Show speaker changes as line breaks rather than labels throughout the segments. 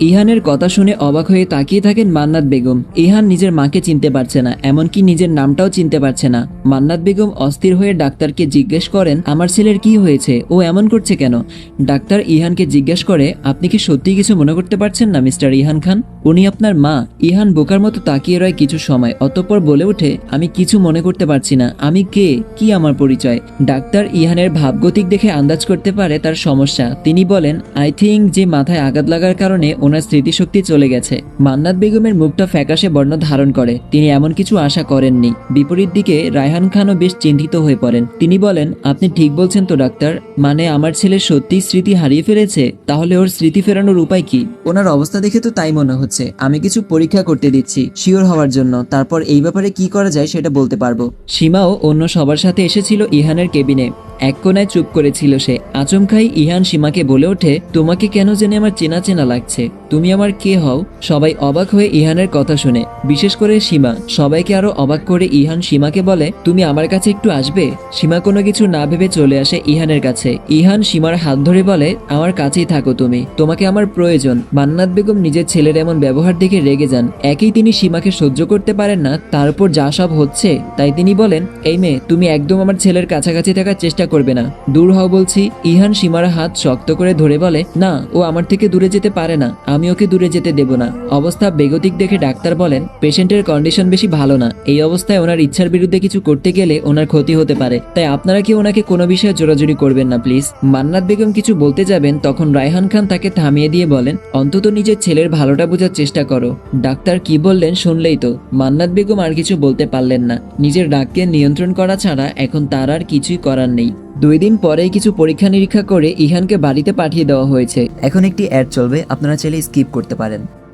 ইহানের কথা শুনে অবাক হয়ে তাকিয়ে থাকেন মান্নাত বেগম। ইহান নিজের মাকে চিনতে পারছে না, এমনকি নিজের নামটাও চিনতে পারছে না। মান্নাত বেগম অস্থির হয়ে ডাক্তারকে জিজ্ঞেস করেন, আমার ছেলের কি হয়েছে? ও এমন করছে কেন? ডাক্তার ইহানকে জিজ্ঞেস করে, আপনি কি সত্যি কিছু মনে করতে পারছেন না, মিস্টার ইহান খান? উনি আপনার মা। ইহান বোকার মতো তাকিয়ে রয় কিছু সময়, অতঃপর বলে ওঠে, আমি কিছু মনে করতে পারছি না। আমি কে? কি আমার পরিচয়? ডাক্তার ইহানের ভাবগতিক দেখে আন্দাজ করতে পারে তার সমস্যা। তিনি বলেন, আই থিঙ্ক যে মাথায় আঘাত লাগার কারণে ওনার স্মৃতিশক্তি চলে গেছে। মান্নাত বেগমের মুখটা ফ্যাকাশে বর্ণ ধারণ করে। তিনি এমন কিছু আশা করেননি। বিপরীত দিকে রায়হান খানও বেশ চিন্তিত হয়ে পড়েন। তিনি বলেন, আপনি ঠিক বলছেন তো, ডাক্তার। মানে আমার ছেলে সত্যি স্মৃতি হারিয়ে ফেলেছে? তাহলে ওর স্মৃতি ফেরানোর উপায় কি? ওনার অবস্থা দেখে তো তাই মনে হচ্ছে। আমি কিছু পরীক্ষা করতে দিচ্ছি, শিওর হওয়ার জন্য। তারপর এই ব্যাপারে কি করা যায় সেটা বলতে পারব। সীমাও অন্য সবার সাথে এসেছিল ইহানের কেবিনে। এক কোনায় চুপ করেছিল সে। আচমকাই ইহান সীমাকে বলে ওঠে, তোমাকে কেন জানি আমার চেনা চেনা লাগছে। তুমি আমার কে হও? সবাই অবাক হয়ে ইহানের কথা শুনে। বিশেষ করে সীমা। সবাইকে আরও অবাক করে ইহান সীমাকে বলে, তুমি আমার কাছে একটু আসবে? সীমা কোনো কিছু না ভেবে চলে আসে ইহানের কাছে। ইহান সীমার হাত ধরে বলে, আমার কাছেই থাকো তুমি। তোমাকে আমার প্রয়োজন। মান্নাত বেগম নিজের ছেলের এমন ব্যবহার দেখে রেগে যান। একই তিনি সীমাকে সহ্য করতে পারেন না, তার উপর যা সব হচ্ছে, তাই তিনি বলেন, এই মেয়ে, তুমি একদম আমার ছেলের কাছাকাছি থাকার চেষ্টা করবে না। দূর হও বলছি, ইহান সীমার হাত শক্ত করে ধরে বলে, না, ও আমার থেকে দূরে যেতে পারে না, আমি ওকে দূরে যেতে দেব না। অবস্থা বেগতিক দেখে ডাক্তার বলেন, পেশেন্টের কন্ডিশন বেশি ভালো না। এই অবস্থায় ওনার ইচ্ছার বিরুদ্ধে কিছু করতে গেলে ওনার ক্ষতি হতে পারে। তাই আপনারা কি ওনাকে কোনো বিষয়ে জোরাজুরি করবেন না, প্লিজ? মান্নাত বেগম কিছু বলতে যাবেন, তখন রায়হান খান তাকে থামিয়ে দিয়ে বলেন, অন্তত নিজের ছেলের ভালোটা বোঝার চেষ্টা করো। ডাক্তার কি বললেন শুনলেই তো, মান্নাত বেগম আর কিছু বলতে পারলেন না। নিজের ডাককে নিয়ন্ত্রণ করা ছাড়া এখন তার আর কিছুই করার নেই। দুই দিন পরেই কিছু পরীক্ষা নিরীক্ষা করে ইহানকে বাড়িতে পাঠিয়ে দেওয়া হয়েছে। এখন একটি অ্যাড চলবে, আপনারা চাইলে স্কিপ করতে পারেন।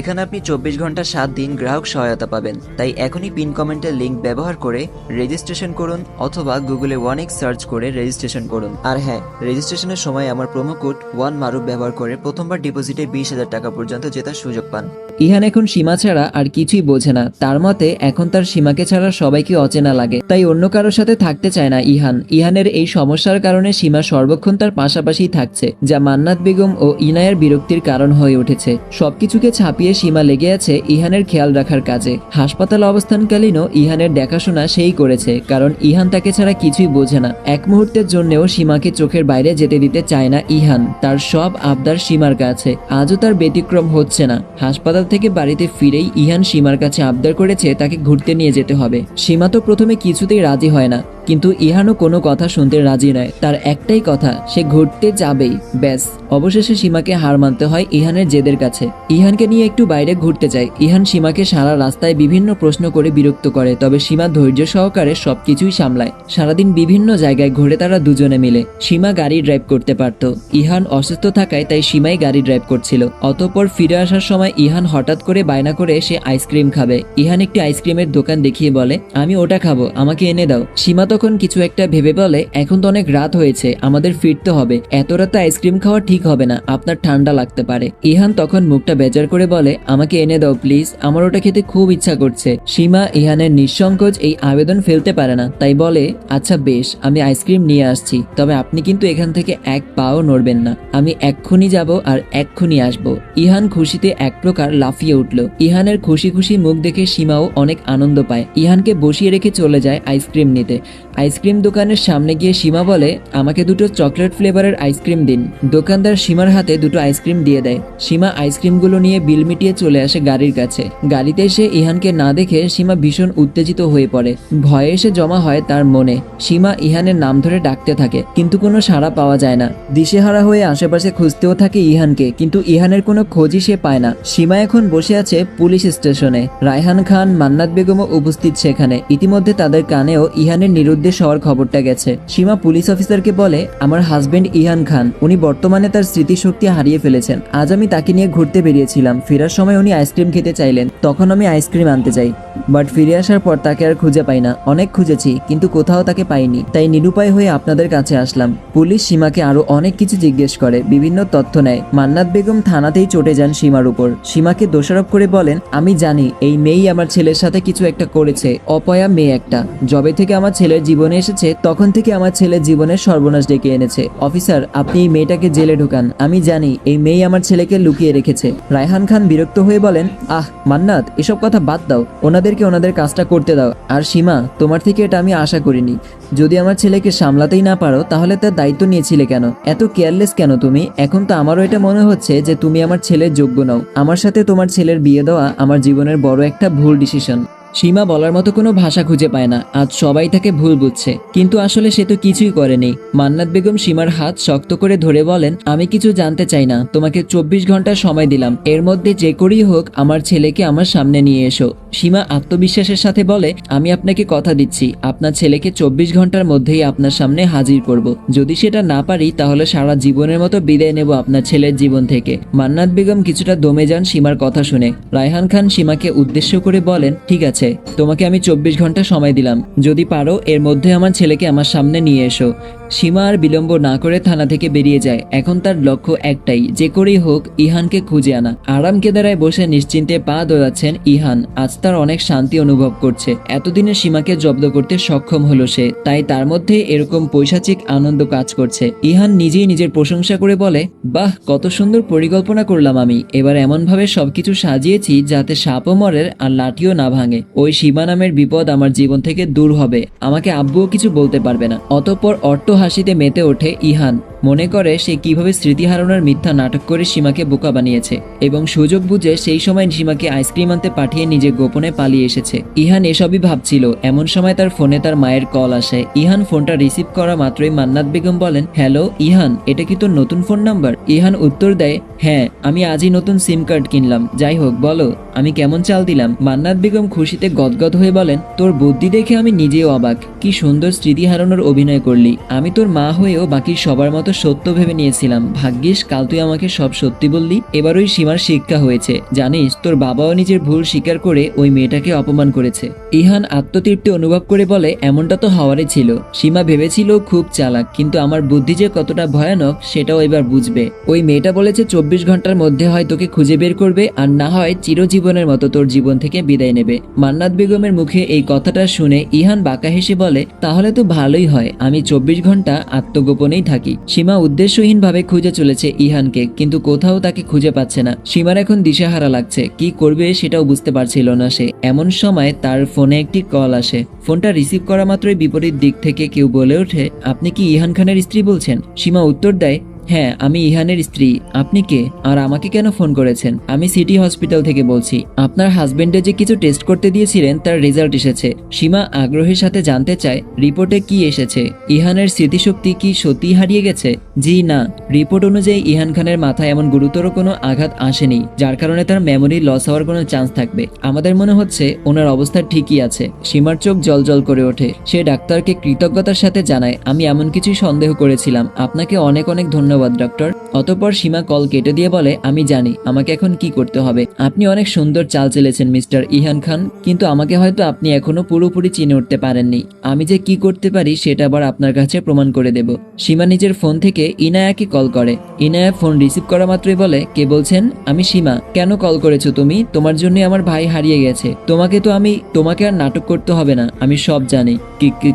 এখানে আপনি চব্বিশ ঘণ্টা সাত দিন গ্রাহক সহায়তা পাবেন। তাই এখনই পিন কমেন্টের লিঙ্ক ব্যবহার করে রেজিস্ট্রেশন করুন অথবা গুগলে ওয়ান এক্স সার্চ করে রেজিস্ট্রেশন করুন। আর হ্যাঁ রেজিস্ট্রেশনের সময় আমার প্রোমো কোড ওয়ান মারুফ ব্যবহার করে প্রথমবার ডিপোজিটে বিশ হাজার টাকা পর্যন্ত জেতার সুযোগ পান। ইহান এখন সীমা ছাড়া আর কিছুই বোঝে না। তার মতে, এখন তার সীমাকে ছাড়া সবাইকে অচেনা লাগে। তাই অন্য কারোর সাথে থাকতে চায় না ইহান। ইহানের এই সমস্যার কারণে সীমা সর্বক্ষণ তার পাশাপাশি থাকছে, যা মান্নাত বেগম ও ইনায়ের বিরক্তির কারণ হয়ে উঠেছে। সবকিছুকে ছাপিয়ে সীমা লেগে আছে ইহানের খেয়াল রাখার কাজে। হাসপাতাল অবস্থানকালীনও ইহানের দেখাশোনা সেই করেছে, কারণ ইহান তাকে ছাড়া কিছুই বোঝে না। এক মুহূর্তের জন্যও সীমাকে চোখের বাইরে যেতে দিতে চায় না ইহান। তার সব আবদার সীমার কাছে। আজও তার ব্যতিক্রম হচ্ছে না। হাসপাতাল থেকে বাড়িতে ফিরেই ইহান সীমার কাছে আবদার করেছে তাকে ঘুরতে নিয়ে যেতে হবে। সীমা তো প্রথমে কিছুতেই রাজি হয় না। কিন্তু ইহানও কোনো কথা শুনতে রাজি নয়। তার একটাই কথা, সে ঘুরতে যাবেই। ব্যাস, অবশেষে সীমাকে হার মানতে হয় ইহানের জেদের কাছে। ইহানকে নিয়ে একটু বাইরে ঘুরতে যায় ইহান সীমাকে সারা রাস্তায় বিভিন্ন প্রশ্ন করে বিরক্ত করে, তবে সীমা ধৈর্য সহকারে সবকিছুই সামলায়। সারাদিন বিভিন্ন জায়গায় ঘুরে তারা দুজনে মিলে। সীমা গাড়ি ড্রাইভ করতে পারত। ইহান অসুস্থ থাকায় তাই সীমাই গাড়ি ড্রাইভ করছিল। অতঃপর ফিরে আসার সময় ইহান হঠাৎ করে বায়না করে সে আইসক্রিম খাবে। ইহান একটি আইসক্রিমের দোকান দেখিয়ে বলে, আমি ওটা খাব, আমাকে এনে দাও। সীমা তখন কিছু একটা ভেবে বলে, এখন তো অনেক রাত হয়েছে, আমাদের ফিরতে হবে। এত রাতে আইসক্রিম খাওয়া ঠিক হবে না, আপনার ঠান্ডা লাগতে পারে। ইহান তখন মুখটা বেজার করে বলে, আমাকে এনে দাও, প্লিজ। আমার ওটা খেতে খুব ইচ্ছা করছে। সীমা ইহানের নিঃসংকোচ এই আবেদন ফেলতে পারে না। তাই বলে আচ্ছা বেশ, আমি আইসক্রিম নিয়ে আসছি। তবে আপনি কিন্তু এখান থেকে এক পাও নড়বেন না। আমি এক্ষুনি যাব আর এক্ষুনি আসব। ইহান খুশিতে এক প্রকার লাফিয়ে উঠল। ইহানের খুশি খুশি মুখ দেখে সীমাও অনেক আনন্দ পায়। ইহানকে বসিয়ে রেখে চলে যায় আইসক্রিম নিতে। আইসক্রিম দোকানের সামনে গিয়ে সীমা বলে, আমাকে দুটো চকলেট ফ্লেভারের আইসক্রিম দিন। দোকানদার সীমার হাতে দুটো আইসক্রিম দিয়ে দেয়। সীমা আইসক্রিমগুলো নিয়ে বিল মিটিয়ে চলে আসে গাড়ির কাছে। গাড়িতে এসে ইহানকে না দেখে সীমা ভীষণ উত্তেজিত হয়ে পড়ে। ভয়ে এসে জমা হয় তার মনে। সীমা ইহানের নাম ধরে ডাকতে থাকে, কিন্তু কোনো সাড়া পাওয়া যায় না। দিশেহারা হয়ে আশেপাশে খুঁজতেও থাকে ইহানকে, কিন্তু ইহানের কোনো খোঁজই সে পায় না। সীমা এখন বসে আছে পুলিশ স্টেশনে। রায়হান খান, মান্নাত বেগমও উপস্থিত সেখানে। ইতিমধ্যে তাদের কানেও ইহানের নিরুদ্দেশ নির্দেশ হওয়ার খবরটা গেছে। সীমা পুলিশ অফিসারকে বলে, আমার হাজবেন্ড ইহান খান। উনি বর্তমানে তার স্মৃতিশক্তি হারিয়ে ফেলেছেন। আজ আমি তাকে নিয়ে ঘুরতে বেরিয়েছিলাম। ফেরার সময় উনি আইসক্রিম খেতে চাইলেন। তখন আমি আইসক্রিম আনতে চাই বাট ফিরে আসার পর তাকে আর খুঁজে পাই না। অনেক খুঁজেছি, কিন্তু কোথাও তাকে পাইনি। তাই নিরুপায় হয়ে আপনাদের কাছে আসলাম। পুলিশ সীমাকে আরও অনেক কিছু জিজ্ঞেস করে, বিভিন্ন তথ্য নেয়। মান্নাত বেগম থানাতেই চটে যান সীমার উপর। সীমাকে দোষারোপ করে বলেন, আমি জানি, এই মেয়েই আমার ছেলের সাথে কিছু একটা করেছে। অপয়া মেয়ে একটা। জবে থেকে আমার ছেলের জীবনে এসেছে, তখন থেকে আমার ছেলের জীবনের সর্বনাশ ডেকে এনেছে। অফিসার, আপনি এই মেয়েটাকে জেলে ঢোকান। আমি জানি, এই মেয়ে আমার ছেলেকে লুকিয়ে রেখেছে। রায়হান খান বিরক্ত হয়ে বলেন, আহ, মান্নাত, এসব কথা বাদ দাও। ওনাদেরকে ওনাদের কাজটা করতে দাও। আর সীমা, তোমার থেকে এটা আমি আশা করিনি। যদি আমার ছেলেকে সামলাতেই না পারো, তাহলে তার দায়িত্ব নিয়েছিলে কেন? এত কেয়ারলেস কেন তুমি? এখন তো আমারও এটা মনে হচ্ছে যে তুমি আমার ছেলের যোগ্য নও। আমার সাথে তোমার ছেলের বিয়ে দেওয়া আমার জীবনের বড় একটা ভুল ডিসিশন। সীমা বলার মতো কোনো ভাষা খুঁজে পায় না। আজ সবাই তাকে ভুল বুঝছে। কিন্তু আসলে সে তো কিছুই করেনি মান্নাত বেগম সীমার হাত শক্ত করে ধরে বলেন, আমি কিছু জানতে চাই না। তোমাকে চব্বিশ ঘণ্টা সময় দিলাম। এর মধ্যে যে করেই হোক, আমার ছেলেকে আমার সামনে নিয়ে এসো। সীমা আত্মবিশ্বাসের সাথে বলে, আমি আপনাকে কথা দিচ্ছি। আপনার ছেলেকে চব্বিশ ঘণ্টার মধ্যেই আপনার সামনে হাজির করব। যদি সেটা না পারি, তাহলে সারা জীবনের মতো বিদায় নেব আপনার ছেলের জীবন থেকে। মান্নাত বেগম কিছুটা দমে যান সীমার কথা শুনে। রায়হান খান সীমাকে উদ্দেশ্য করে বলেন, ঠিক আছে তোমাকে আমি চব্বিশ ঘণ্টা সময় দিলাম। যদি পারো, এর মধ্যে আমার ছেলেকে আমার সামনে নিয়ে এসো। সীমা আর বিলম্ব না করে থানা থেকে বেরিয়ে যায়। এখন তার লক্ষ্য একটাই, যে করেই হোক, ইহানকে খুঁজে আনা। আরাম কেদারায় বসে নিশ্চিন্তে পা দোলাচ্ছেন ইহান। আজ তার অনেক শান্তি অনুভব করছে। এতদিনে সীমাকে জব্দ করতে সক্ষম হলো সে। তাই তার মধ্যে এরকম পৈশাচিক আনন্দ কাজ করছে। ইহান নিজেই নিজের প্রশংসা করে বলে, বাহ, কত সুন্দর পরিকল্পনা করলাম আমি। এবার এমনভাবে সবকিছু সাজিয়েছি যাতে সাপও মরের আর লাঠিও না ভাঙে। ওই সীমা নামের বিপদ আমার জীবন থেকে দূর হবে। আমাকে আব্বুও কিছু বলতে পারবে না। অতঃপর অট্ট হাসিতে মেতে ওঠে ইহান। মনে করে সে কীভাবে স্মৃতি হারানোর মিথ্যা নাটক করে সীমাকে বোকা বানিয়েছে, এবং সুযোগ বুঝে সেই সময় সীমাকে আইসক্রিম আনতে পাঠিয়ে নিজে গোপনে পালিয়ে এসেছে। ইহান এসবই ভাবছিল, এমন সময় তার ফোনে তার মায়ের কল আসে। ইহান ফোনটা রিসিভ করা মাত্রই মান্নাত বেগম বলেন, হ্যালো, ইহান, এটা কি তোর নতুন ফোন নাম্বার? ইহান উত্তর দেয় হ্যাঁ আমি আজই নতুন সিম কার্ড কিনলাম। যাই হোক, বলো, আমি কেমন চাল দিলাম? মান্নাত বেগম খুশিতে গদগদ হয়ে বলেন, তোর বুদ্ধি দেখে আমি নিজেও অবাক। কি সুন্দর স্মৃতি হারানোর অভিনয় করলি। আমি তোর মা হয়েও বাকি সবার মতো সত্য ভেবে নিয়েছিলাম। ভাগ্যিস, কাল তুই আমাকে সব সত্যি বললি। এবার ওই সীমার শিক্ষা হয়েছে। জানিস, তোর বাবাও নিজের ভুল স্বীকার করে ওই মেয়েটাকে অপমান করেছে। ইহান আত্মতৃপ্তি অনুভব করে বলে, এমনটা তো হওয়ারই ছিল। সীমা ভেবেছিল খুব চালাক, কিন্তু আমার বুদ্ধি যে কতটা ভয়ানক, সেটাও এবার বুঝবে। ওই মেয়েটা বলেছে, চব্বিশ ঘণ্টার মধ্যে হয় তোকে খুঁজে বের করবে, আর না হয় চিরজীবনের মতো তোর জীবন থেকে বিদায় নেবে। মান্নাত বেগমের মুখে এই কথাটা শুনে ইহান বাঁকা হেসে বলে, তাহলে তো ভালোই হয়। আমি চব্বিশ ঘণ্টা আত্মগোপনেই থাকি। সীমা উদ্দেশ্যহীনভাবে খুঁজে চলেছে ইহানকে, কিন্তু কোথাও তাকে খুঁজে পাচ্ছে না। সীমার এখন দিশাহারা লাগছে। কি করবে সেটাও বুঝতে পারছিল না সে। এমন সময় তার ফোনে একটি কল আসে। ফোনটা রিসিভ করা মাত্রই বিপরীত দিক থেকে কেউ বলে ওঠে, আপনি কি ইহান খানের স্ত্রী বলছেন? সীমা উত্তর দেয় হ্যাঁ আমি ইহানের স্ত্রী। আপনি কে? আর আমাকে কেন ফোন করেছেন? আমি সিটি হসপিটাল থেকে বলছি। আপনার হাজবেন্ডে যে কিছু টেস্ট করতে দিয়েছিলেন, তার রেজাল্ট এসেছে। সীমা আগ্রহের সাথে জানতে চায়, রিপোর্টে কি এসেছে? ইহানের স্মৃতিশক্তি কি সত্যি হারিয়ে গেছে? জি, না। রিপোর্ট অনুযায়ী ইহান খানের মাথায় এমন গুরুতর কোনো আঘাত আসেনি, যার কারণে তার মেমোরি লস হওয়ার কোনো চান্স থাকবে। আমাদের মনে হচ্ছে, ওনার অবস্থা ঠিকই আছে। সীমার চোখ জলজল করে ওঠে। সে ডাক্তারকে কৃতজ্ঞতার সাথে জানায়, আমি এমন কিছুই সন্দেহ করেছিলাম। আপনাকে অনেক অনেক ধন্যবাদ। ডক্টর অতঃপর সীমা কল কেটে দিয়ে বলে, আমি জানি, আমাকে এখন কি করতে হবে। আপনি অনেক সুন্দর চাল চেলেছেন, মিস্টার ইহান খান, কিন্তু আমাকে হয়তো আপনি এখনও পুরোপুরি চিনে উঠতে পারেননি। আমি যে কি করতে পারি, সেটা আবার আপনার কাছে প্রমাণ করে দেব। সীমা নিজের ফোন থেকে ইনায়াকে কল করে। ইনায়া ফোন রিসিভ করা মাত্রই বলে, কে বলছেন? আমি সীমা। কেন কল করেছ তুমি? তোমার জন্য আমার ভাই হারিয়ে গেছে। তোমাকে তো আমি, তোমাকে আর নাটক করতে হবে না, আমি সব জানি।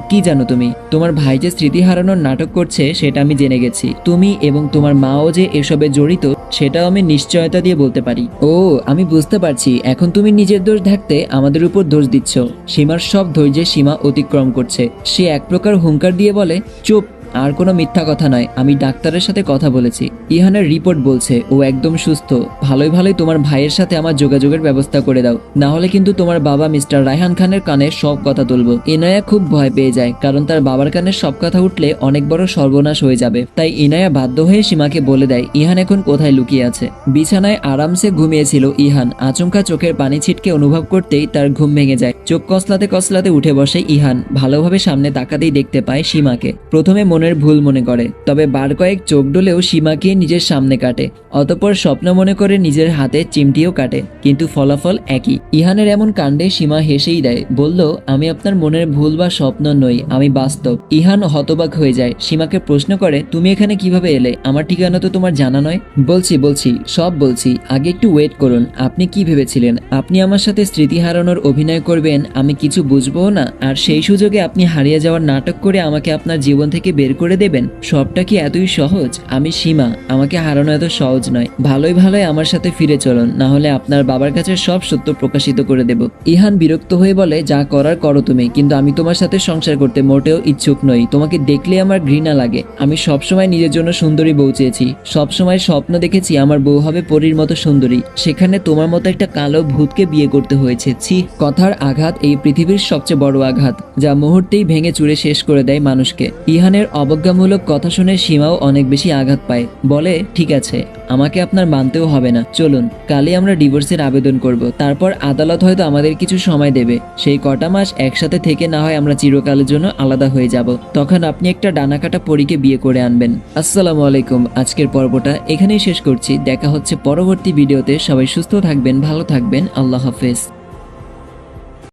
কি জানো তুমি? তোমার ভাই যে স্মৃতি হারানোর নাটক করছে, সেটা আমি জেনে গেছি। তুমি এবং তোমার মাও যে এসবে জড়িত, সেটাও আমি নিশ্চয়তা দিয়ে বলতে পারি। ও, আমি বুঝতে পারছি। এখন তুমি নিজের দোষ ঢাকতে আমাদের উপর দোষ দিচ্ছ। সীমার সব ধৈর্যের সীমা অতিক্রম করছে। সে এক প্রকার হুঙ্কার দিয়ে বলে, চুপ আর কোনো মিথ্যা কথা নয়, আমি ডাক্তারের সাথে কথা বলেছি। ইহানের রিপোর্ট বলছে, ও একদম সুস্থ। ভালোই ভালোই তোমার ভাইয়ের সাথে আমার যোগাযোগের ব্যবস্থা করে দাও। না হলে কিন্তু তোমার বাবা মিস্টার রায়হান খানের কানে সব কথা তুলবো। ইনায়া খুব ভয় পেয়ে যায়, কারণ তার বাবার কানে সব কথা উঠলে অনেক বড় সর্বনাশ হয়ে যাবে। তাই ইনায়া বাধ্য হয়ে সীমাকে বলে দেয়, ইহান এখন কোথায় লুকিয়ে আছে? বিছানায় আরামসে ঘুমিয়েছিল ইহান। আচমকা চোখের পানি ছিটকে অনুভব করতেই তার ঘুম ভেঙে যায়। চোখ কসলাতে কসলাতে উঠে বসে ইহান। ভালোভাবে সামনে তাকাতেই দেখতে পায় সীমাকে। প্রথমে মনের ভুল মনে করে। তবে বার কয়েক চোখ ডলেও সীমাকে নিজের সামনে কাটে। অতপর স্বপ্ন মনে করে নিজের হাতে চিমটিও কাটে। কিন্তু ফলাফল একই। ইহানের এমন কাণ্ডে সীমা হেসেই দেয়। বলল, আমি আপনার মনের ভুল বা স্বপ্ন নই, আমি বাস্তব। ইহান হতবাক হয়ে যায়। সীমাকে প্রশ্ন করে, তুমি এখানে কীভাবে এলে? আমার ঠিকানা তো তোমার জানা নয়? বলছি বলছি, সব বলছি। আগে একটু ওয়েট করুন। আপনি কি ভেবেছিলেন? আপনি আমার সাথে স্মৃতি হারানোর অভিনয় করবেন, আমি কিছু বুঝব না? আর সেই সুযোগে আপনি হারিয়ে যাওয়ার নাটক করে আমাকে আপনার জীবন থেকে বের করে দেবেন। সবটা কি এতই সহজ? আমি সীমা, আমাকে হারানো এত সহজ নয়। ভালোই ভালোই আমার সাথে ফিরে চলুন, না হলে আপনার বাবার কাছে সব সত্য প্রকাশিত করে দেব। ইহান বিরক্ত হয়ে বলে, যা করার করো তুমি, কিন্তু আমি তোমার সাথে সংসার করতে মোটেও ইচ্ছুক নই। তোমাকে দেখলে আমার ঘৃণা লাগে। আমি সবসময় নিজের জন্য সুন্দরী বউ চেয়েছি। সবসময় স্বপ্ন দেখেছি আমার বউ হবে পরীর মতো সুন্দরী। সেখানে তোমার মতো একটা কালো ভূতকে বিয়ে করতে হয়েছে। ছি, কথার আঘাত এই পৃথিবীর সবচেয়ে বড় আঘাত, যা মুহূর্তেই ভেঙে চুরে শেষ করে দেয় মানুষকে। ইহানের অবজ্ঞামূলক কথা শুনে সীমাও অনেক বেশি আঘাত পায়। বলে, ঠিক আছে, আমাকে আপনার মানতেও হবে না। চলুন, কালই আমরা ডিভোর্সের আবেদন করব। তারপর আদালত হয়তো আমাদের কিছু সময় দেবে। সেই কটা মাস একসাথে থেকে না হয় আমরা চিরকালের জন্য আলাদা হয়ে যাব। তখন আপনি একটা ডানাকাটা পরীকে বিয়ে করে আনবেন। আসসালামু আলাইকুম, আজকের পর্বটা এখানেই শেষ করছি। দেখা হচ্ছে পরবর্তী ভিডিওতে। সবাই সুস্থ থাকবেন, ভালো থাকবেন। আল্লাহ হাফেজ।